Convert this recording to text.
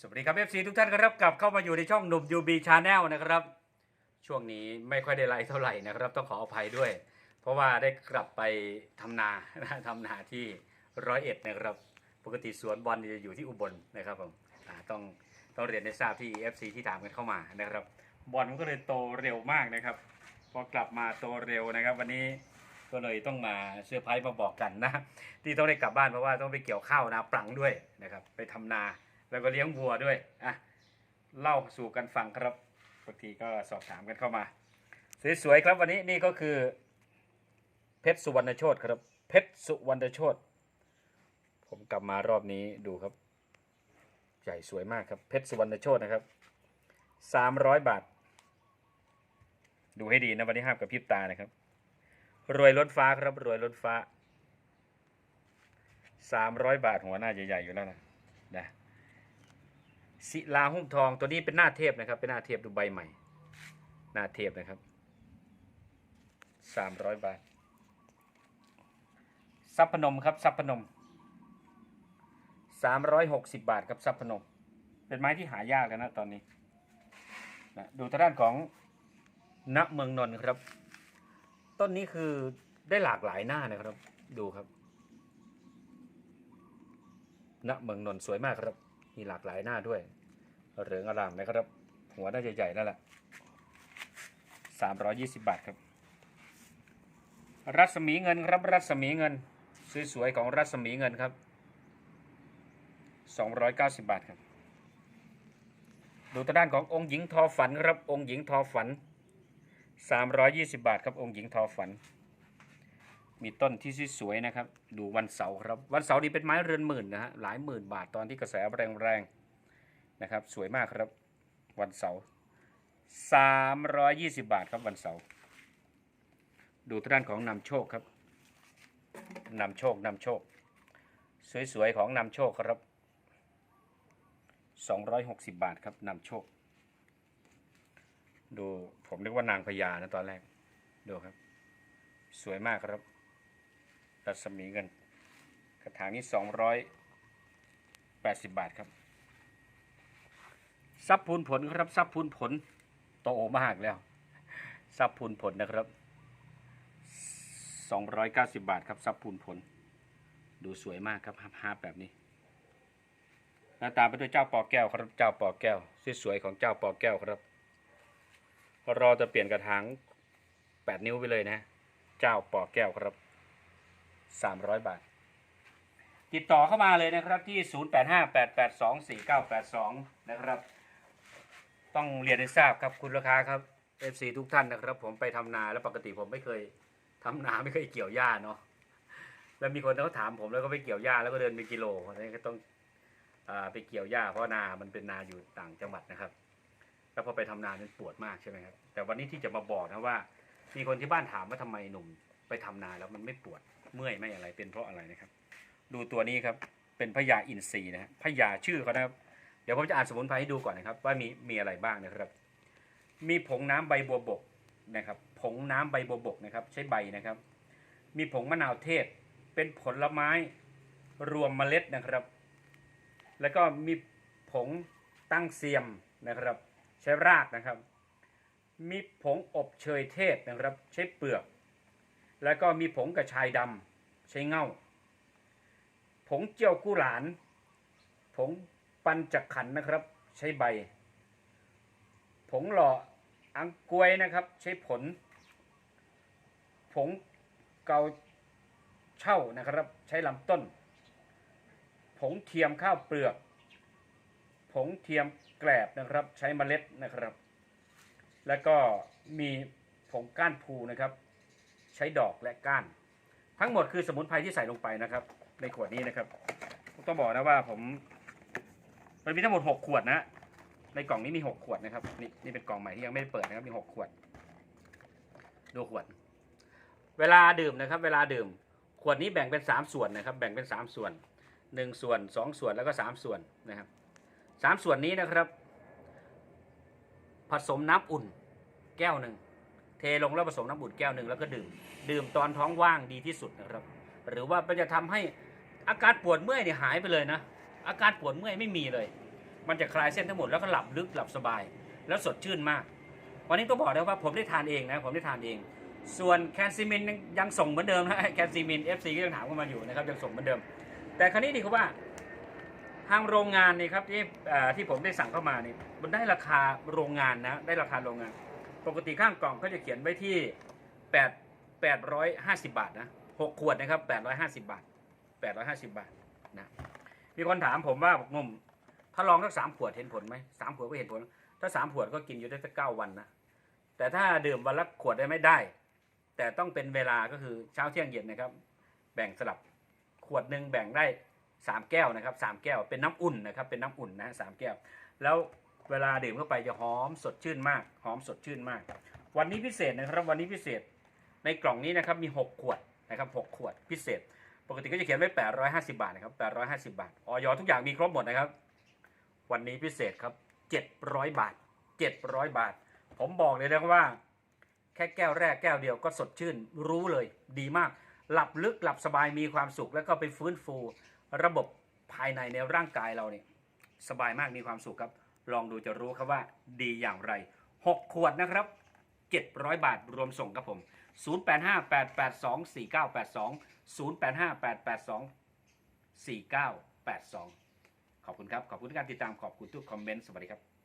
สวัสดีครับเอฟซีทุกท่านครับกลับเข้ามาอยู่ในช่องหนุ่มยูบีชาแนลนะครับ ช่วงนี้ไม่ค่อยได้ไลฟ์เท่าไหร่นะครับ ต้องขออภัยด้วย เพราะว่าได้กลับไปทำนาทำนาที่ร้อยเอ็ดนะครับ ปกติสวนบอลจะอยู่ที่อุบลนะครับผมต้องต้องเรียนให้ทราบที่ FC ที่ถามกันเข้ามานะครับ บอลมันก็เลยโตเร็วมากนะครับพอกลับมาโตเร็วนะครับ วันนี้ก็เลยต้องมาเซอร์ไพรส์มาบอกกันนะที่ต้องได้กลับบ้านเพราะว่าต้องไปเกี่ยวข้าวนาปลังด้วยนะครับ ไปทำนา แล้วก็เลี้ยงวัวด้วยอะเล่าสู่กันฟังครับบางทีก็สอบถามกันเข้ามา สวยๆครับวันนี้นี่ก็คือ เพชรสุวรรณโชตครับ เพชรสุวรรณโชตผมกลับมารอบนี้ดูครับ ใหญ่สวยมากครับ เพชรสุวรรณโชตนะครับสามร้อยบาท ดูให้ดีนะวันนี้ห้ามกับพริบตานะครับ รวยล้นฟ้าครับ รวยล้นฟ้าสามร้อยบาทหัวหน้าใหญ่ๆอยู่แล้วนะนะ ศิลาหุ้มทองตัวนี้เป็นหน้าเทพนะครับ เป็นหน้าเทพดูใบใหม่ หน้าเทพนะครับสามร้อยบาทซับพนมครับซับพนมสามร้อยหกสิบบาทครับซับพนม เป็นไม้ที่หายากแล้วนะตอนนี้นะดูทางด้านของณเมืองนนท์ครับ ต้นนี้คือได้หลากหลายหน้านะครับ ดูครับณเมืองนนท์สวยมากครับ มีหลากหลายหน้าด้วย เหลืองอร่ามนะครับ หัวน่าจะใหญ่นั่นแหละสามร้อยยี่สิบบาทครับ รัศมีเงินครับรัศมีเงินสวยๆของรัศมีเงินครับสองร้อยเก้าสิบบาทครับ ดูทางด้านขององค์หญิงทอฝันครับองค์หญิงทอฝัน 320 บาทครับองค์หญิงทอฝัน มีต้นที่สวยๆนะครับ ดูวันเสาร์ครับ วันเสาร์นี้เป็นไม้เรือนหมื่นนะฮะ หลายหมื่นบาทตอนที่กระแสแรงๆนะครับ สวยมากครับ วันเสาร์320บาทครับวันเสาร์ ดูทางด้านของนำโชคครับ นำโชค นำโชค สวยๆของนำโชคครับ260บาทครับนำโชค ดูผมนึกว่านางพญานะตอนแรก ดูครับ สวยมากครับ รัศมีเงิน กระถางนี้สองร้อยแปดสิบบาทครับ ซับพูนผลครับซับพูนผลโตมากแล้ว ซับพูนผลนะครับสองร้อยเก้าสิบบาทครับซับพูนผล ดูสวยมากครับฮาร์แบบนี้แล้วตามไปด้วยเจ้าปอแก้วครับเจ้าปอแก้วสวยๆของเจ้าปอแก้วครับรอจะเปลี่ยนกระถาง8 นิ้วไปเลยนะ เจ้าปอแก้วครับ 300 บาท ติดต่อเข้ามาเลยนะครับที่ 0858824982 นะครับ ต้องเรียนให้ทราบครับคุณลูกค้าครับ FC ทุกท่านนะครับ ผมไปทำนาแล้วปกติผมไม่เคยทำนาไม่เคยเกี่ยวหญ้าเนาะแล้วมีคนเขาถามผมแล้วก็ไปเกี่ยวหญ้าแล้วก็เดินเป็นกิโลนนี้ก็ต้องอไปเกี่ยวหญ้าเพราะนา มันเป็นนาอยู่ต่างจังหวัดนะครับ แล้วพอไปทำนานั้นปวดมากใช่ไหมครับ แต่วันนี้ที่จะมาบอกนะว่า มีคนที่บ้านถามว่าทำไมหนุ่มไปทำนาแล้วมันไม่ปวด เมื่อยไม่อะไรเป็นเพราะอะไรนะครับ ดูตัวนี้ครับเป็นพญาอินทรีนะฮะพญาชื่อเขานะครับ เดี๋ยวผมจะอ่านสมุนไพรให้ดูก่อนนะครับ ว่ามีมีอะไรบ้างนะครับ มีผงน้ำใบบัวบกนะครับ ผงน้ำใบบัวบกนะครับ ใช้ใบนะครับ มีผงมะนาวเทศ เป็นผลไม้รวมเมล็ดนะครับ แล้วก็มีผงตั้งเซียมนะครับ ใช้รากนะครับ มีผงอบเชยเทศนะครับ ใช้เปลือก แล้วก็มีผงกระชายดำใช้เง่า ผงเจียวกุหลาน ผงปันจักขันนะครับ ใช้ใบ ผงหล่ออังกวยนะครับ ใช้ผล ผงเกาเช่านะครับ ใช้ลำต้น ผงเทียมข้าวเปลือก ผงเทียมแกลบนะครับ ใช้เมล็ดนะครับ แล้วก็มีผงก้านพูนะครับ ใช้ดอกและก้าน ทั้งหมดคือสมุนไพรที่ใส่ลงไปนะครับ ในขวดนี้นะครับต้องบอกนะว่าผมมันมีทั้งหมด 6 ขวดนะในกล่องนี้มี 6 ขวดนะครับนี่นี่เป็นกล่องใหม่ที่ยังไม่ได้เปิดนะครับมี 6 ขวด ดูขวด เวลาดื่มนะครับ เวลาดื่ม ขวดนี้แบ่งเป็น 3 ส่วนนะครับ แบ่งเป็น 3 ส่วน 1 ส่วน 2 ส่วนแล้วก็ 3 ส่วนนะครับสามส่วนนี้นะครับ ผสมน้ำอุ่นแก้วหนึ่งเทลงแล้วผสมน้ำอุ่นแก้วหนึ่งแล้วก็ดื่ม ดื่มตอนท้องว่างดีที่สุดนะครับ หรือว่ามันจะทำให้อาการปวดเมื่อยเนี่ยหายไปเลยนะ อาการปวดเมื่อยไม่มีเลย มันจะคลายเส้นทั้งหมดแล้วก็หลับลึกหลับสบาย แล้วสดชื่นมาก วันนี้ต้องบอกเลยว่าผมได้ทานเองนะผมได้ทานเอง ส่วนแคนซิมินยังยังส่งเหมือนเดิมนะแคนซิมิน FC ก็ยังถามเข้ามาอยู่นะครับยังส่งเหมือนเดิม แต่คราวนี้นี่คือว่าทางโรงงานนี่ครับที่ที่ผมได้สั่งเข้ามานี่มันได้ราคาโรงงานนะได้ราคาโรงงาน ปกติข้างกล่องก็จะเขียนไว้ที่8 850 บาทนะ6ขวดนะครับ850 บาท 850 บาทนะมีคนถามผมว่าบอกงมถ้าลองสักสามขวดเห็นผลไหมสามขวดก็เห็นผล ถ้าสามขวดก็กินอยู่ได้สักเก้าวันนะแต่ถ้าดื่มวันละขวดได้ไม่ได้ แต่ต้องเป็นเวลาก็คือเช้าเที่ยงเย็นนะครับ แบ่งสลับขวดหนึ่งแบ่งได้สามแก้วนะครับสามแก้วเป็นน้ำอุ่นนะครับเป็นน้ำอุ่นนะสามแก้ว แล้วเวลาดื่มเข้าไปจะหอมสดชื่นมาก หอมสดชื่นมาก วันนี้พิเศษนะครับ วันนี้พิเศษ ในกล่องนี้นะครับมี 6 ขวดนะครับ6ขวดพิเศษ ปกติก็จะเขียนไว้ 850 บาทนะครับ850 บาทออยทุกอย่างมีครบหมดนะครับ วันนี้พิเศษครับ 700 บาท 700 บาท ผมบอกเลยนะว่า แค่แก้วแรกแก้วเดียวก็สดชื่นรู้เลยดีมาก หลับลึกหลับสบายมีความสุข แล้วก็ไปฟื้นฟู ระบบภายในในร่างกายเราเนี่ยสบายมากมีความสุขครับ ลองดูจะรู้ครับว่าดีอย่างไร 6 ขวดนะครับ 700 บาทรวมส่งครับผม 0858824982 0858824982 ขอบคุณครับ ขอบคุณการติดตามขอบคุณทุกคอมเมนต์ สวัสดีครับ